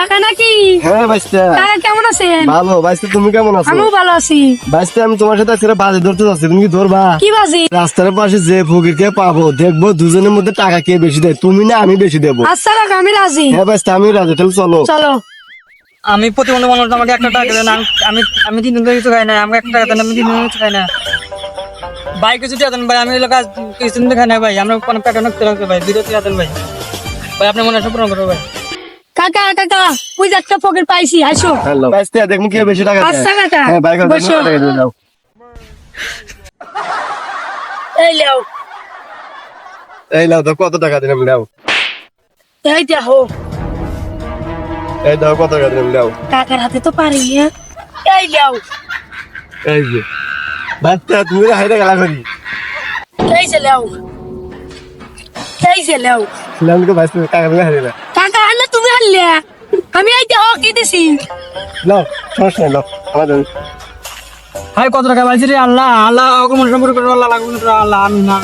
নাকি? হ্যাঁ বাইস্তা। কাকা কেমন আছেন? ভালো বাইস্তা তুমি কেমন আছো? আমিও ভালো আছি। বাইস্তা আমি তোমার সাথে আজকে বাজে ধরতে যাচ্ছি। তুমি কি ধরবা? কি বাজি? রাস্তার পাশে যে ফকিরকে পাবো দেখব দুজনের মধ্যে টাকা কে বেশি দেয়। তুমি না আমি বেশি দেবো। আচ্ছা কাকা আমি রাজি। হ্যাঁ বাইস্তা আমি রাজি। তাহলে চলো। চলো। আমি প্রতিবন্ধী মানুষ আমাকে একটা টাকা দেন। আমি- আমি আমি তিন দিন ধরে কিছু খাই না। আমাকে একটা টাকা দেন আমি তিন দিন কিছু খাই না। ভাই কিছু দেন ভাই। আমি এলাকা কিছু দিন খাই না ভাই। আমরা কোনো ভাই বিরতি দেন ভাই। ভাই আপনার মনে পূরণ করব ভাই। কাকা কাকা ওই যে একটা ফকির পাইছি আসো বাইস্তা দেখুন কে বেশি টাকা আচ্ছা কাকা হ্যাঁ বাইক বসো। টাকা দিয়ে দাও এই লেও এই নাও তো কত টাকা দিলাম দাও এই দেখো। এই দাও কত টাকা দিলাম দাও কাকার হাতে তো পারি না। এই লেও এই যে। বাইস্তা তুমি হাইটা গেলা করি এই যে লেও এই যে লেও ছিলাম তো বাইস্তা টাকা দিলে হারিয়ে কাকা আনলে তুমি আমি আইতে হক কি দিছি লও সমস্যা লও আমার জন্য ভাই কত টাকা পাইছি রে আল্লাহ আল্লাহ অকমন মনে সম্পর্ক করে আল্লাহ লাগবে না, আল্লাহ আমি না